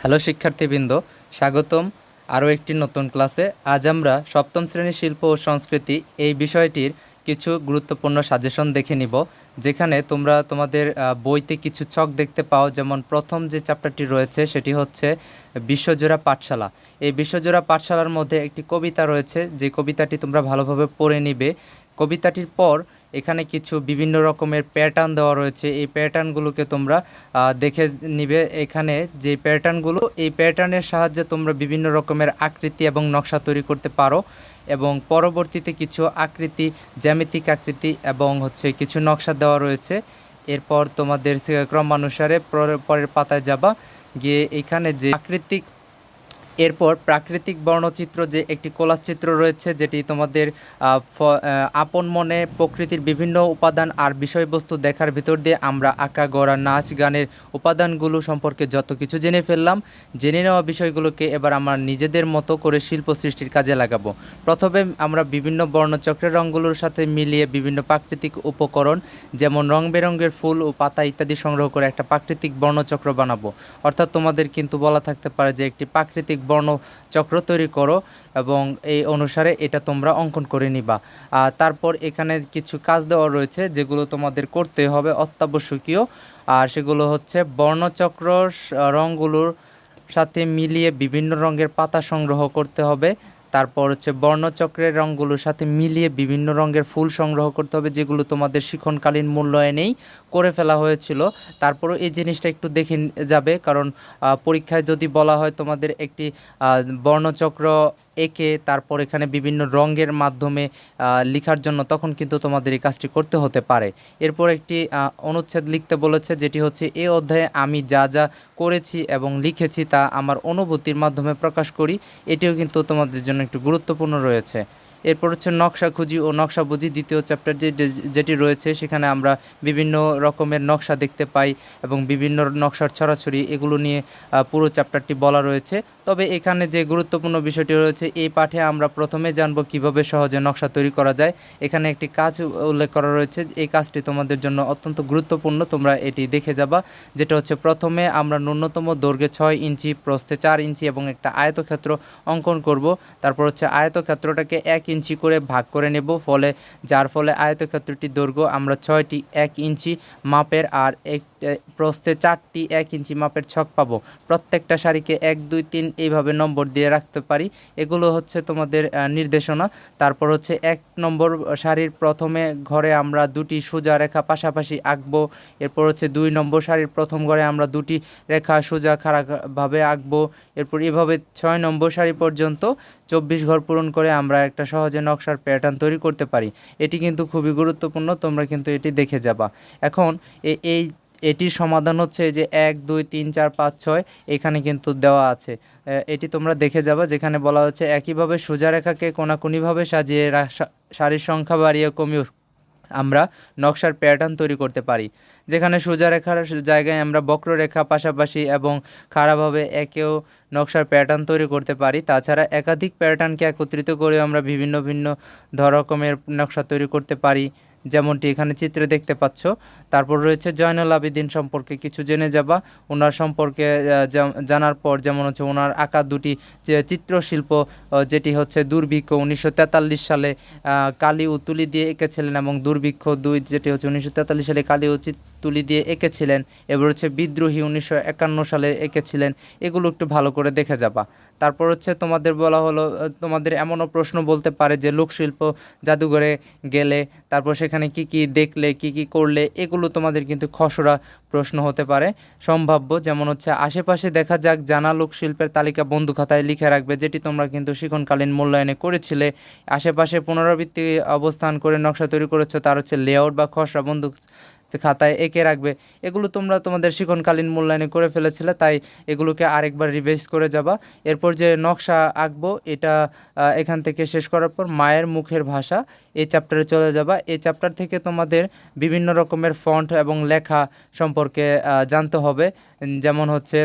Hello শিক্ষার্থীবৃন্দ, স্বাগতম আরও একটি নতুন ক্লাসে। আজ আমরা সপ্তম শ্রেণির শিল্প ও সংস্কৃতি এই বিষয়টির কিছু গুরুত্বপূর্ণ সাজেশন দেখে নিব, যেখানে তোমরা তোমাদের বইতে কিছু ছক দেখতে পাও। যেমন প্রথম যে চ্যাপ্টারটি রয়েছে সেটি হচ্ছে বিশ্বজোড়া পাঠশালা। এই বিশ্বজোড়া পাঠশালার মধ্যে একটি কবিতা রয়েছে, যে কবিতাটি তোমরা ভালোভাবে পড়ে নিবে। কবিতাটির পর এখানে কিছু বিভিন্ন রকমের প্যাটার্ন দেওয়া রয়েছে। এই প্যাটার্নগুলোকে তোমরা দেখে নিবে। এখানে যে প্যাটার্নগুলো এই প্যাটার্নের সাহায্যে তোমরা বিভিন্ন রকমের আকৃতি এবং নকশা তৈরি করতে পারো এবং পরবর্তীতে কিছু আকৃতি, জ্যামিতিক আকৃতি এবং হচ্ছে কিছু নকশা দেওয়া রয়েছে। এরপর তোমাদের ক্রমানুসারে পরের পাতায় যাবা। গিয়ে এখানে যে আকৃতিক এরপর প্রাকৃতিক বর্ণচিত্র যে একটি কোলাস চিত্র রয়েছে, যেটি তোমাদের আপন মনে প্রকৃতির বিভিন্ন উপাদান আর বিষয়বস্তু দেখার ভিতর দিয়ে আমরা আঁকা, গড়া, নাচ, গানের উপাদানগুলো সম্পর্কে যত কিছু জেনে ফেললাম, জেনে নেওয়া বিষয়গুলোকে এবার আমরা নিজেদের মতো করে শিল্প সৃষ্টির কাজে লাগাবো। প্রথমে আমরা বিভিন্ন বর্ণচক্রের রঙগুলোর সাথে মিলিয়ে বিভিন্ন প্রাকৃতিক উপকরণ, যেমন রং বেরঙের ফুল ও পাতা ইত্যাদি সংগ্রহ করে একটা প্রাকৃতিক বর্ণচক্র বানাবো। অর্থাৎ তোমাদের কিন্তু বলা থাকতে পারে যে একটি প্রাকৃতিক বর্ণচক্র তৈরি করো এবং এই অনুসারে এটা তোমরা অঙ্কন করে নিবা। তারপর এখানে কিছু কাজ দেওয়া রয়েছে যেগুলো তোমাদের করতে হবে অত্যাবশ্যকীয়। আর সেগুলো হচ্ছে বর্ণচক্র রঙগুলোর সাথে মিলিয়ে বিভিন্ন রঙের পাতা সংগ্রহ করতে হবে। তারপর হচ্ছে বর্ণচক্রের রঙগুলোর সাথে মিলিয়ে বিভিন্ন রঙের ফুল সংগ্রহ করতে হবে যেগুলো তোমাদের শিক্ষণকালীন মূল্যায়নেই করে ফেলা হয়েছিল। তারপরও এই জিনিসটা একটু দেখে যাবে। কারণ পরীক্ষায় যদি বলা হয় তোমাদের একটি বর্ণচক্র এঁকে তারপর এখানে বিভিন্ন রঙের মাধ্যমে লেখার জন্য তখন কিন্তু তোমাদের এই কাজটি করতে হতে পারে। এরপর একটি অনুচ্ছেদ লিখতে বলেছে, যেটি হচ্ছে, এ অধ্যায়ে আমি যা যা করেছি এবং লিখেছি তা আমার অনুভূতির মাধ্যমে প্রকাশ করি। এটিও কিন্তু তোমাদের জন্য একটু গুরুত্বপূর্ণ রয়েছে। এরপর হচ্ছে নকশা খুঁজি ও নকশা বুঝি দ্বিতীয় চ্যাপ্টার যে যেটি রয়েছে, সেখানে আমরা বিভিন্ন রকমের নকশা দেখতে পাই এবং বিভিন্ন নকশার ছড়াছড়ি এগুলো নিয়ে পুরো চ্যাপ্টারটি বলা রয়েছে। তবে এখানে যে গুরুত্বপূর্ণ বিষয়টি রয়েছে, এই পাঠে আমরা প্রথমে জানব কীভাবে সহজে নকশা তৈরি করা যায়। এখানে একটি কাজ উল্লেখ করা রয়েছে, এই কাজটি তোমাদের জন্য অত্যন্ত গুরুত্বপূর্ণ, তোমরা এটি দেখে যাবা। যেটা হচ্ছে, প্রথমে আমরা ন্যূনতম দৈর্ঘ্যে ছয় ইঞ্চি, প্রস্থে চার ইঞ্চি এবং একটা আয়তক্ষেত্র অঙ্কন করব। তারপর হচ্ছে, আয়তক্ষেত্রটাকে এক ইঞ্চি করে ভাগ করে নেব, ফলে যার ফলে আয়তক্ষেত্রটির দৈর্ঘ্য আমরা ছয়টি, এক ইঞ্চি মাপের আর এক প্রস্থে চারটি এক ইঞ্চি মাপের ছক পাবো। প্রত্যেকটা শাড়িকে এক, দুই, তিন এইভাবে নম্বর দিয়ে রাখতে পারি। এগুলো হচ্ছে তোমাদের নির্দেশনা। তারপর হচ্ছে এক নম্বর শাড়ির প্রথমে ঘরে আমরা দুটি সোজা রেখা পাশাপাশি আঁকবো। এরপর হচ্ছে দুই নম্বর শাড়ির প্রথম ঘরে আমরা দুটি রেখা সোজা খাড়াভাবে আঁকবো। এরপর এভাবে ছয় নম্বর শাড়ি পর্যন্ত চব্বিশ ঘর পূরণ করে আমরা একটা সহজে নকশার প্যাটার্ন তৈরি করতে পারি। এটি কিন্তু খুবই গুরুত্বপূর্ণ, তোমরা কিন্তু এটি দেখে যাবা। এখন এই এটির সমাধান হচ্ছে যে এক, দুই, তিন, চার, পাঁচ, ছয়, এখানে কিন্তু দেওয়া আছে। এটি তোমরা দেখে যাবে, যেখানে বলা হচ্ছে একইভাবে সোজা রেখাকে কোনাকুনিভাবে সাজিয়ে সারির সংখ্যা বাড়িয়ে কমিয়ে আমরা নকশার প্যাটার্ন তৈরি করতে পারি। যেখানে সোজা রেখার জায়গায় আমরা বক্ররেখা পাশাপাশি এবং খাড়াভাবে একেও নকশার প্যাটার্ন তৈরি করতে পারি। তাছাড়া একাধিক প্যাটার্নকে একত্রিত করে আমরা বিভিন্ন ভিন্ন রকমের নকশা তৈরি করতে পারি। যেমনটি এখানে চিত্রে দেখতে পাচ্ছ। তারপর রয়েছে জয়নুল আবেদিন সম্পর্কে কিছু জেনে যাবা। ওনার সম্পর্কে জানার পর যেমন হচ্ছে ওনার আঁকা দুটি চিত্রশিল্প যেটি হচ্ছে দুর্ভিক্ষ উনিশশো তেতাল্লিশ সালে কালী ও তুলি দিয়ে এঁকেছিলেন এবং দুর্ভিক্ষ দুই, যেটি হচ্ছে উনিশশো তেতাল্লিশ সালে কালী ও চিত- তুলি দিয়ে এঁকেছিলেন। এবার হচ্ছে বিদ্রোহী উনিশশো একান্ন সালে এঁকেছিলেন। এগুলো একটু ভালো করে দেখে যাবা। তারপর হচ্ছে তোমাদের বলা হলো তোমাদের এমনও প্রশ্ন বলতে পারে যে লোকশিল্প জাদুঘরে গেলে, তারপর সেখানে কি কি দেখলে, কি কি করলে, এগুলো তোমাদের কিন্তু খসড়া প্রশ্ন হতে পারে। সম্ভাব্য যেমন হচ্ছে আশেপাশে দেখা যাক জানা লোকশিল্পের তালিকা বন্ধু খাতায় লিখে রাখবে, যেটি তোমরা কিন্তু শিক্ষণকালীন মূল্যায়নে করেছিলে। আশেপাশে পুনরাবৃত্তি অবস্থান করে নকশা তৈরি করেছ, তার হচ্ছে লেআউট বা খসড়া বন্ধু খাতায় এঁকে রাখবে। এগুলো তোমরা তোমাদের শিখনকালীন মূল্যায়নে করে ফেলেছিলে, তাই এগুলোকে আরেকবার রিভাইজ করে যাবা। এরপর যে নকশা আঁকবো, এটা এখান থেকে শেষ করার পর মায়ের মুখের ভাষা, এই চ্যাপ্টারে চলে যাবা। এই চ্যাপ্টার থেকে তোমাদের বিভিন্ন রকমের ফন্ট এবং লেখা সম্পর্কে জানতে হবে। যেমন হচ্ছে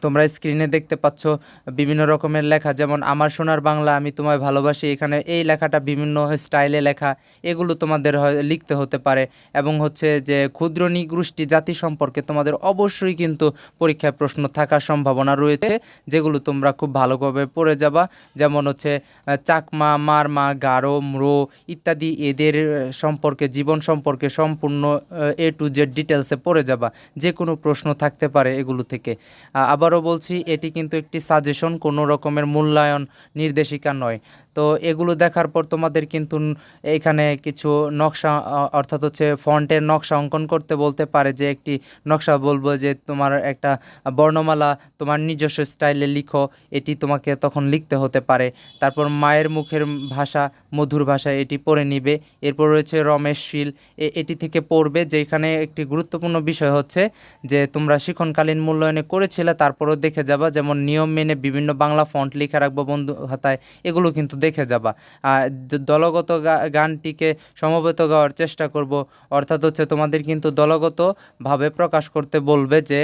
তোমরা স্ক্রিনে দেখতে পাচ্ছ বিভিন্ন রকমের লেখা। যেমন, আমার সোনার বাংলা, আমি তোমায় ভালোবাসি। এখানে এই লেখাটা বিভিন্ন স্টাইলে লেখা। এগুলো তোমাদের লিখতে হতে পারে। এবং হচ্ছে যে, ক্ষুদ্র নিগোষ্ঠী জাতি সম্পর্কে তোমাদের অবশ্যই কিন্তু পরীক্ষায় প্রশ্ন থাকার সম্ভাবনা রয়েছে, যেগুলো তোমরা খুব ভালোভাবে পড়ে যাবা। যেমন হচ্ছে, চাকমা, মারমা, গারো, ম্রো ইত্যাদি এদের সম্পর্কে, জীবন সম্পর্কে সম্পূর্ণ, এ টু জেড ডিটেলসে পড়ে যাবা। যে কোনো প্রশ্ন থাকতে পারে এগুলো থেকে। আ- আবারও বলছি, এটি কিন্তু একটি সাজেশন কোনো রকমের মূল্যায়ন নির্দেশিকা নয়। তো এগুলো দেখার পর তোমাদের কিন্তু এখানে কিছু নকশা অর্থাৎ হচ্ছে ফন্টের নকশা অঙ্কন করতে বলতে পারে যে একটি নকশা। বলব যে তোমার একটা বর্ণমালা তোমার নিজস্ব স্টাইলে লিখো, এটি তোমাকে তখন লিখতে হতে পারে। তারপর মায়ের মুখের ভাষা, মধুর ভাষা এটি পড়ে নিবে। এরপর রয়েছে রমেশ শীল এটি থেকে পড়বে। যেখানে একটি গুরুত্বপূর্ণ বিষয় হচ্ছে যে তোমরা শিক্ষণকালীন মূল্যায়নে করেছিলে তারপরও দেখে যাবা। যেমন নিয়ম মেনে বিভিন্ন বাংলা ফন্ট লিখে রাখব বন্ধু হাতায় এগুলো কিন্তু দেখে যাবা। আর দলগত গানটিকে সমবেত গাওয়ার চেষ্টা করব। অর্থাৎ হচ্ছে তোমাদের কিন্তু দলগতভাবে প্রকাশ করতে বলবে যে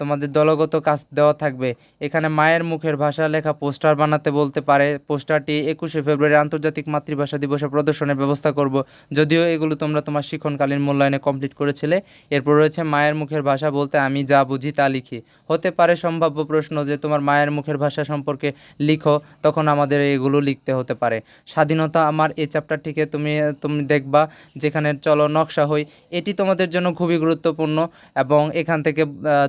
তোমাদের দলগত কাজ দেওয়া থাকবে। এখানে মায়ের মুখের ভাষা লেখা পোস্টার বানাতে বলতে পারে। পোস্টারটি একুশে ফেব্রুয়ারি আন্তর্জাতিক মাতৃভাষা দিবসে প্রদর্শনের ব্যবস্থা করব। যদিও এগুলো তোমরা তোমার শিক্ষণকালীন মূল্যায়নে কমপ্লিট করেছিলে। এরপর রয়েছে মায়ের মুখের ভাষা বলতে আমি যা বুঝি তা লিখি। হতে পারে সম্ভাব্য প্রশ্ন যে তোমার মায়ের মুখের ভাষা সম্পর্কে লিখো, তখন আমাদের এগুলো লিখতে হতে পারে। স্বাধীনতা আমার এই চ্যাপ্টারটিকে তুমি তুমি দেখবা যেখানে চলো নকশা হই। এটি তোমাদের জন্য খুবই গুরুত্বপূর্ণ এবং এখান থেকে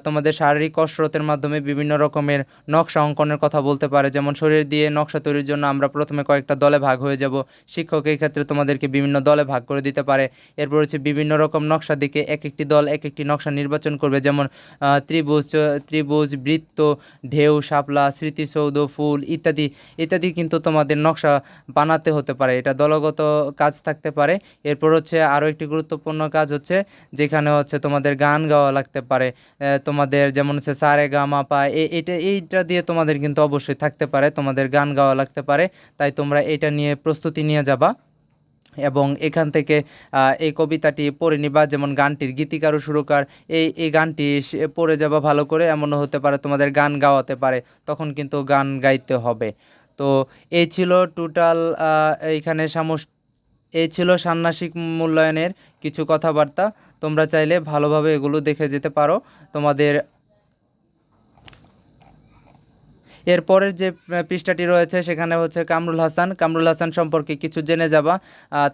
তোমাদের শারীরিক কসরতের মাধ্যমে বিভিন্ন রকমের নকশা অঙ্কনের কথা বলতে পারে। যেমন শরীর দিয়ে নকশা তৈরির জন্য আমরা প্রথমে কয়েকটা দলে ভাগ হয়ে যাব। শিক্ষক এই ক্ষেত্রে তোমাদেরকে বিভিন্ন দলে ভাগ করে দিতে পারে। এরপর হচ্ছে বিভিন্ন রকম নকশা দিকে এক একটি দল এক একটি নকশা নির্বাচন করবে। যেমন ত্রিভুজ ত্রিভুজ বৃত্ত, ঢেউ, শাপলা, স্মৃতিসৌধ, ফুল ইত্যাদি। ইত্যাদি কিন্তু তোমাদের নকশা বানাতে হতে পারে। এটা দলগত কাজ থাকতে পারে। এরপর হচ্ছে আরও একটি গুরুত্বপূর্ণ কাজ হচ্ছে, যেখানে হচ্ছে তোমাদের গান গাওয়া লাগতে পারে। তোমাদের যেমন হচ্ছে সারে গামা পা এটা, এইটা দিয়ে তোমাদের কিন্তু অবশ্যই থাকতে পারে। তোমাদের গান গাওয়া লাগতে পারে। তাই তোমরা এটা নিয়ে প্রস্তুতি নিয়ে যাবা। এবং এখান থেকে এই কবিতাটি পড়ে নিবা। যেমন গানটির গীতিকার ও সুরকার, এই এই গানটি পড়ে যাবা ভালো করে, এমনও হতে পারে তোমাদের গান গাওয়াতে পারে, তখন কিন্তু গান গাইতে হবে। তো এই ছিল টোটাল এইখানে সামস এই ছিল ষান্মাসিক মূল্যায়নের কিছু কথাবার্তা। তোমরা চাইলে ভালোভাবে এগুলো দেখে যেতে পারো। তোমাদের এরপরের যে পৃষ্ঠাটি রয়েছে সেখানে হচ্ছে কামরুল হাসান। কামরুল হাসান সম্পর্কে কিছু জেনে যাবা।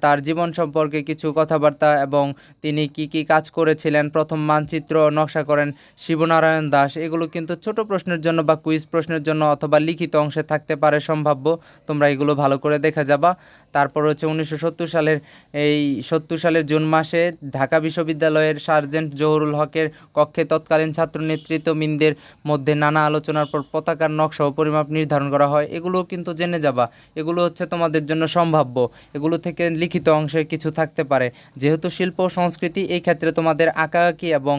তার জীবন সম্পর্কে কিছু কথাবার্তা এবং তিনি কি কি কাজ করেছিলেন। প্রথম মানচিত্র নকশা করেন শিবনারায়ণ দাস। এগুলো কিন্তু ছোট প্রশ্নের জন্য বা কুইজ প্রশ্নের জন্য অথবা লিখিত অংশে থাকতে পারে সম্ভাব্য। তোমরা এগুলো ভালো করে দেখে যাবা। তারপর হচ্ছে উনিশশো সত্তর সালের, এই সত্তর সালের জুন মাসে ঢাকা বিশ্ববিদ্যালয়ের সার্জেন্ট জহুরুল হকের কক্ষে তৎকালীন ছাত্র নেতৃত্ববৃন্দের মধ্যে নানা আলোচনার পর পতাকার নকশা পরিমাপ নির্ধারণ করা হয়। এগুলো কিন্তু জেনে যাবা। এগুলো হচ্ছে তোমাদের জন্য সম্ভাব্য। এগুলো থেকে লিখিত অংশে কিছু থাকতে পারে। যেহেতু শিল্প সংস্কৃতি এই ক্ষেত্রে তোমাদের আঁকাআঁকি এবং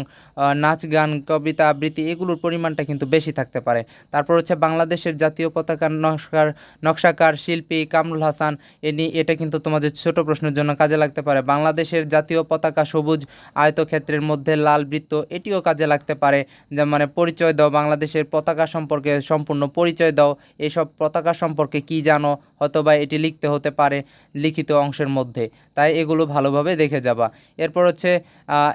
নাচ, গান, কবিতা, আবৃত্তি এগুলোর পরিমাণটা কিন্তু বেশি থাকতে পারে। তারপর হচ্ছে বাংলাদেশের জাতীয় পতাকার নকশার নকশাকার, শিল্পী কামরুল হাসান এনি এটা কিন্তু তোমাদের ছোট প্রশ্নের জন্য কাজে লাগতে পারে। বাংলাদেশের জাতীয় পতাকা সবুজ আয়তক্ষেত্রের মধ্যে লাল বৃত্ত, এটিও কাজে লাগতে পারে। যে মানে পরিচয় দাও বাংলাদেশের পতাকা সম্পর্কে সম্পূর্ণ পরিচয় দাও। এসব পতাকা সম্পর্কে কি জানো? অথবা এটি লিখতে হতে পারে লিখিত অংশের মধ্যে। তাই এগুলো ভালোভাবে দেখে যাবা। এরপর হচ্ছে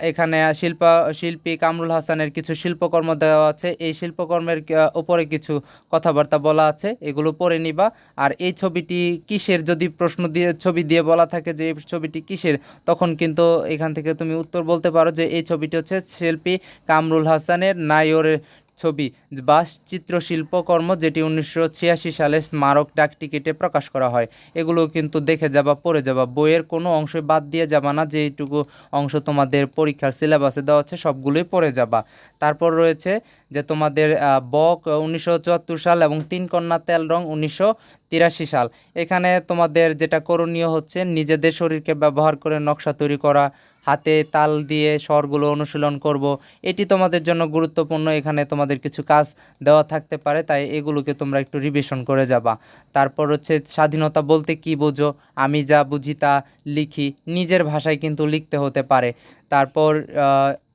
এখানে শিল্পা, শিল্পী কামরুল হাসানের কিছু শিল্পকর্ম দেওয়া আছে। এই শিল্পকর্মের উপরে কিছু কথাবার্তা বলা আছে। এগুলো পড়ে নিবা। আর এই ছবিটি কিসের? যদি প্রশ্ন দিয়ে, ছবি দিয়ে বলা থাকে যে ছবিটি কিসের, তখন কিন্তু এখান থেকে তুমি উত্তর বলতে পারো যে এই ছবিটি হচ্ছে শিল্পী কামরুল হাসানের নায়রের ছবি বা চিত্রশিল্পকর্ম যেটি উনিশশো ছিয়াশি সালে স্মারক ডাক টিকিটে প্রকাশ করা হয়। এগুলো কিন্তু দেখে যাবা, পড়ে যাবা। বইয়ের কোনো অংশ বাদ দিয়ে যাবা না, যেইটুকু অংশ তোমাদের পরীক্ষার সিলেবাসে দেওয়া আছে সবগুলোই পড়ে যাবা। তারপর রয়েছে যে তোমাদের বক উনিশশো চুয়াত্তর সাল এবং তিন কন্যা তেল রং উনিশশো তিরাশি সাল। এখানে তোমাদের যেটা করণীয় হচ্ছে, নিজেদের শরীরকে ব্যবহার করে নকশা তৈরি করা হাতে তাল দিয়ে স্বরগুলো অনুশীলন করব। এটি তোমাদের জন্য গুরুত্বপূর্ণ। এখানে তোমাদের কিছু কাজ দেওয়া থাকতে পারে, তাই এগুলোকে তোমরা একটু রিভিশন করে যাবা। তারপর হচ্ছে স্বাধীনতা বলতে কি বোঝো? আমি যা বুঝি তা লিখি। নিজের ভাষায় কিন্তু লিখতে হতে পারে। তারপর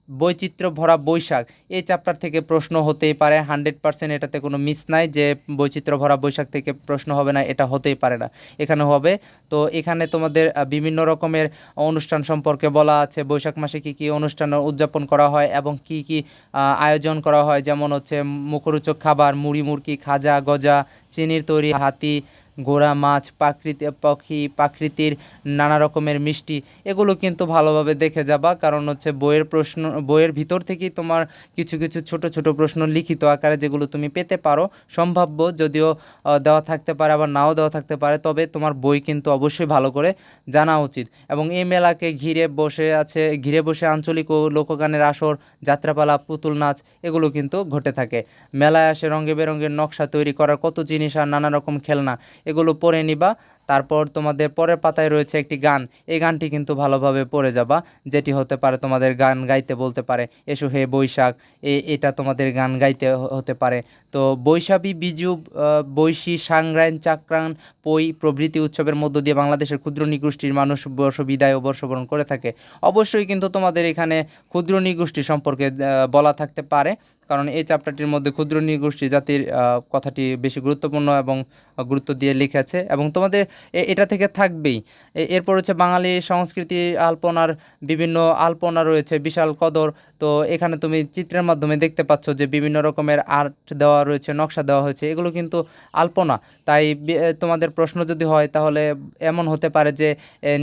বৈচিত্র্য ভরা বৈশাখ। এই চ্যাপ্টার থেকে প্রশ্ন হতেই পারে হান্ড্রেড পার্সেন্ট এটাতে কোনো মিস নাই যে বৈচিত্র্য ভরা বৈশাখ থেকে প্রশ্ন হবে না, এটা হতেই পারে না। এখানে হবে, তো এখানে তোমাদের বিভিন্ন রকমের অনুষ্ঠান সম্পর্কে বলা আছে, বৈশাখ মাসে কী কী অনুষ্ঠান উদযাপন করা হয় এবং কি কি আয়োজন করা হয়, যেমন হচ্ছে মুখরোচক খাবার, মুড়ি মুড়কি, খাজা, গজা, চিনির তৈরি হাতি ঘোড়া মাছ প্রাকৃতি পাখি প্রাকৃতির নানা রকমের মিষ্টি, এগুলো কিন্তু ভালোভাবে দেখে যাবা। কারণ হচ্ছে বইয়ের প্রশ্ন, বইয়ের ভিতর থেকেই তোমার কিছু কিছু ছোট ছোট প্রশ্ন লিখিত আকারে যেগুলো তুমি পেতে পারো। সম্ভাব্য যদিও দেওয়া থাকতে পারে আবার নাও দেওয়া থাকতে পারে, তবে তোমার বই কিন্তু অবশ্যই ভালো করে জানা উচিত। এবং এই মেলাকে ঘিরে বসে আছে, ঘিরে বসে আঞ্চলিক ও লোকগানের আসর, যাত্রাপালা, পুতুল নাচ, এগুলো কিন্তু ঘটে থাকে। মেলায় আসে রঙে বেরঙের নকশা তৈরি করার কত জিনিস আর নানা রকম খেলনা এগুলো পরে নিবা। তারপর তোমাদের পরের পাতায় রয়েছে একটি গান। এই গানটি কিন্তু ভালোভাবে পড়ে যাবা, যেটি হতে পারে তোমাদের গান গাইতে বলতে পারে, এসো হে বৈশাখ এ, এটা তোমাদের গান গাইতে হতে পারে। তো বৈশাখী বিজু বৈশী সাংগ্রায়ণ চাক্রায়ণ পই প্রভৃতি উৎসবের মধ্য দিয়ে বাংলাদেশের ক্ষুদ্র নিগোষ্ঠীর মানুষ বর্ষ বিদায় ও বর্ষবরণ করে থাকে। অবশ্যই কিন্তু তোমাদের এখানে ক্ষুদ্র নিগোষ্ঠী সম্পর্কে বলা থাকতে পারে, কারণ এই চ্যাপ্টারটির মধ্যে ক্ষুদ্র নিগোষ্ঠী জাতির কথাটি বেশি গুরুত্বপূর্ণ এবং গুরুত্ব দিয়ে লিখেছে। এবং তোমাদের এটা থেকে থাকবেই। এরপর হচ্ছে বাঙালি সংস্কৃতি আলপনার বিভিন্ন আলপনা রয়েছে, বিশাল কদর। তো এখানে তুমি চিত্রের মাধ্যমে দেখতে পাচ্ছ যে বিভিন্ন রকমের আর্ট দেওয়া রয়েছে, নকশা দেওয়া হয়েছে। এগুলো কিন্তু আলপনা। তাই তোমাদের প্রশ্ন যদি হয়, তাহলে এমন হতে পারে যে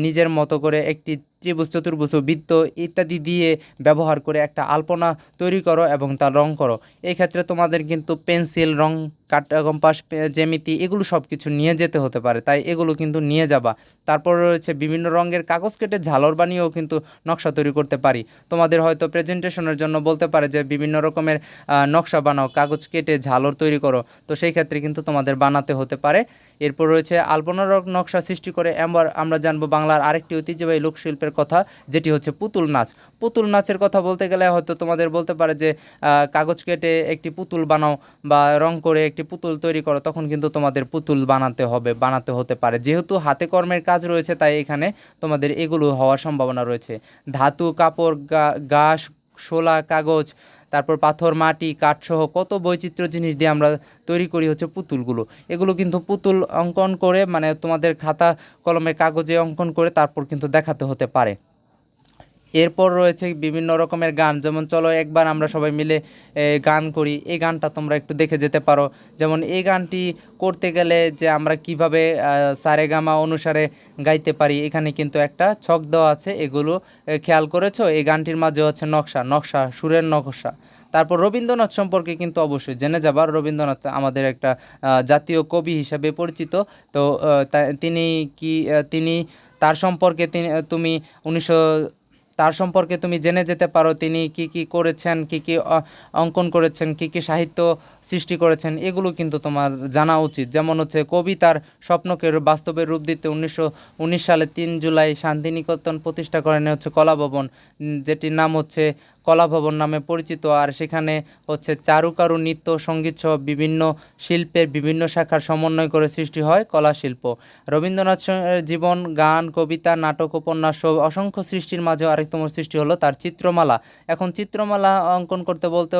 নিজের মতো করে একটি ত্রিভুজ, চতুর্ভুজ বৃত্ত ইত্যাদি দিয়ে ব্যবহার করে একটা আলপনা তৈরি করো এবং তার রং করো। এই ক্ষেত্রে তোমাদের কিন্তু পেন্সিল, রং কাট কম্পাস জ্যামিতি এগুলো সব কিছু নিয়ে যেতে হতে পারে। তাই এগুলো কিন্তু নিয়ে যাবা। তারপর রয়েছে বিভিন্ন রঙের কাগজ কেটে ঝালর বানিয়েও কিন্তু নকশা তৈরি করতে পারি। তোমাদের হয়তো প্রেজেন্টেশনের জন্য বলতে পারে যে বিভিন্ন রকমের নকশা বানাও, কাগজ কেটে ঝালর তৈরি করো। তো সেই ক্ষেত্রে কিন্তু তোমাদের বানাতে হতে পারে। এরপর রয়েছে আলপনা রক- নকশা সৃষ্টি করে আমরা জানব বাংলার আরেকটি ঐতিহ্যবাহী লোকশিল্পের কথা, যেটি হচ্ছে পুতুল নাচ। পুতুল নাচের কথা বলতে গেলে হয়তো তোমাদের বলতে পারে যে কাগজ কেটে একটি পুতুল বানাও বা রং করে একটি পুতুল তৈরি করো, তখন কিন্তু তোমাদের পুতুল বানাতে হবে, বানাতে হতে পারে। যেহেতু হাতে কর্মের কাজ রয়েছে, তাই এখানে তোমাদের এগুলো হওয়ার সম্ভাবনা রয়েছে। ধাতু, কাপড়, গা- ঘাস শোলা, কাগজ, তারপর পাথর, মাটি, কাঠসহ কত বৈচিত্র্য জিনিস দিয়ে আমরা তৈরি করি হচ্ছে পুতুলগুলো। এগুলো কিন্তু পুতুল অঙ্কন করে মানে তোমাদের খাতা, কলমে কাগজে অঙ্কন করে তারপর কিন্তু দেখাতে হতে পারে। এরপর রয়েছে বিভিন্ন রকমের গান। যেমন, চলো একবার আমরা সবাই মিলে গান করি। এই গানটা তোমরা একটু দেখে যেতে পারো। যেমন, এই গানটি করতে গেলে যে আমরা কীভাবে সারেগামা অনুসারে গাইতে পারি, এখানে কিন্তু একটা ছক দেওয়া আছে। এগুলো খেয়াল করেছ? এই গানটির মাঝে হচ্ছে নকশা নকশা, সুরের নকশা। তারপর রবীন্দ্রনাথ সম্পর্কে কিন্তু অবশ্যই জেনে যাবার রবীন্দ্রনাথ আমাদের একটা জাতীয় কবি হিসাবে পরিচিত। তো তিনি কি তিনি, তার সম্পর্কে তিনি, তুমি উনিশশো তার সম্পর্কে তুমি জেনে যেতে পারো তিনি কি কি করেছেন, কি কি অঙ্কন করেছেন, কি কি সাহিত্য সৃষ্টি করেছেন, এগুলো কিন্তু তোমার জানা উচিত। যেমন হচ্ছে কবি তার স্বপ্নকে বাস্তবে রূপ দিতে উনিশশো উনিশ সালে তিন জুলাই শান্তিনিকেতন প্রতিষ্ঠা করেন হচ্ছে কলাভবন যেটির নাম হচ্ছে কলাভবন নামে পরিচিত। আর সেখানে হচ্ছে চারুকারু, নৃত্য, সংগীত সহ বিভিন্ন শিল্পের বিভিন্ন শাখার সমন্বয় করে সৃষ্টি হয় কলা শিল্প রবীন্দ্রনাথ জীবন, গান, কবিতা, নাটক, উপন্যাস সহ অসংখ্য সৃষ্টির মাঝেও আরেকতম সৃষ্টি হলো তার চিত্রমালা। এখন চিত্রমালা অঙ্কন করতে বলতে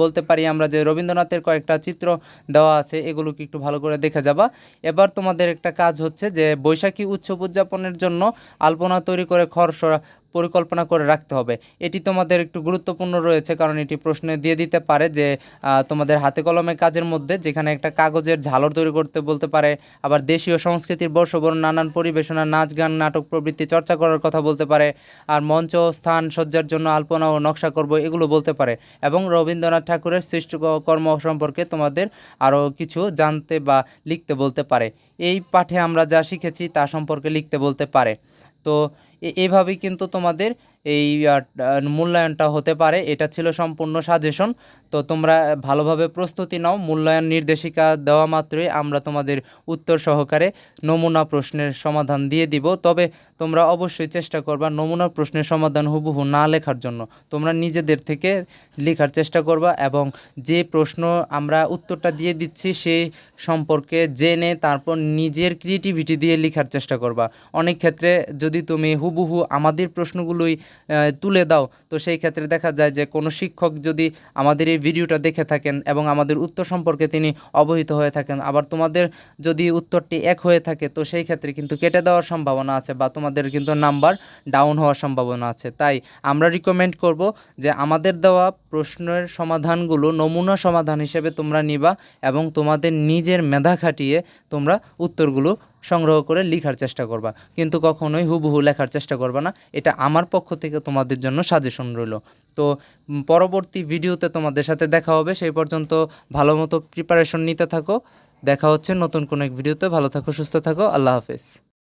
বলতে পারি আমরা যে রবীন্দ্রনাথের কয়েকটা চিত্র দেওয়া আছে, এগুলোকে একটু ভালো করে দেখে যাবা। এবার তোমাদের একটা কাজ হচ্ছে যে বৈশাখী উৎসব উদযাপনের জন্য আলপনা তৈরি করে খরসরা পরিকল্পনা করে রাখতে হবে। এটি তোমাদের একটু গুরুত্বপূর্ণ রয়েছে কারণ এটি প্রশ্নে দিয়ে দিতে পারে যে তোমাদের হাতে কলমে কাজের মধ্যে যেখানে একটা কাগজের ঝালর তৈরি করতে বলতে পারে, আবার দেশীয় সংস্কৃতির বর্ষবরণ, নানান পরিবেশনা, নাচ গান, নাটক প্রভৃতি চর্চা করার কথা বলতে পারে, আর মঞ্চ, স্থান, সজ্জার জন্য আলপনা ও নকশা করব এগুলো বলতে পারে। এবং রবীন্দ্রনাথ ঠাকুরের সৃষ্ট কর্ম সম্পর্কে তোমাদের আরও কিছু জানতে বা লিখতে বলতে পারে। এই পাঠে আমরা যা শিখেছি তা সম্পর্কে লিখতে বলতে পারে। তো এভাবেই কিন্তু তোমাদের এই মূল্যায়নটা হতে পারে। এটা ছিল সম্পূর্ণ সাজেশন তো তোমরা ভালোভাবে প্রস্তুতি নাও। মূল্যায়ন নির্দেশিকা দেওয়া মাত্রই আমরা তোমাদের উত্তর সহকারে নমুনা প্রশ্নের সমাধান দিয়ে দিব। তবে তোমরা অবশ্যই চেষ্টা করবা নমুনা প্রশ্নের সমাধান হুবহু না লেখার জন্য। তোমরা নিজেদের থেকে লেখার চেষ্টা করবা এবং যে প্রশ্ন আমরা উত্তরটা দিয়ে দিচ্ছি সেই সম্পর্কে জেনে তারপর নিজের ক্রিয়েটিভিটি দিয়ে লেখার চেষ্টা করবা। অনেক ক্ষেত্রে যদি তুমি হুবহু আমাদের প্রশ্নগুলোই তুলে দাও। তো সেই ক্ষেত্রে দেখা যায় যে কোনো শিক্ষক যদি আমাদের এই ভিডিওটা দেখে থাকেন এবং আমাদের উত্তর সম্পর্কে তিনি অবহিত হয়ে থাকেন, আবার তোমাদের যদি উত্তরটি এক হয়ে থাকে, তো সেই ক্ষেত্রে কিন্তু কেটে দেওয়ার সম্ভাবনা আছে বা তোমাদের কিন্তু নাম্বার ডাউন হওয়ার সম্ভাবনা আছে। তাই আমরা রিকমেন্ড করব যে আমাদের দেওয়া প্রশ্নের সমাধানগুলো নমুনা সমাধান হিসেবে তোমরা নিবা এবং তোমাদের নিজের মেধা খাটিয়ে তোমরা উত্তরগুলো সংগ্রহ করে লেখার চেষ্টা করবা। কিন্তু কখনোই হুবহু লেখার চেষ্টা করবা না। এটা আমার পক্ষ থেকে তোমাদের জন্য সাজেশন রইল। তো পরবর্তী ভিডিওতে তোমাদের সাথে দেখা হবে। সেই পর্যন্ত ভালো মতো প্রিপারেশন নিতে থাকো। দেখা হচ্ছে নতুন কোনো এক ভিডিওতে। ভালো থাকো, সুস্থ থাকো। আল্লাহ হাফেজ।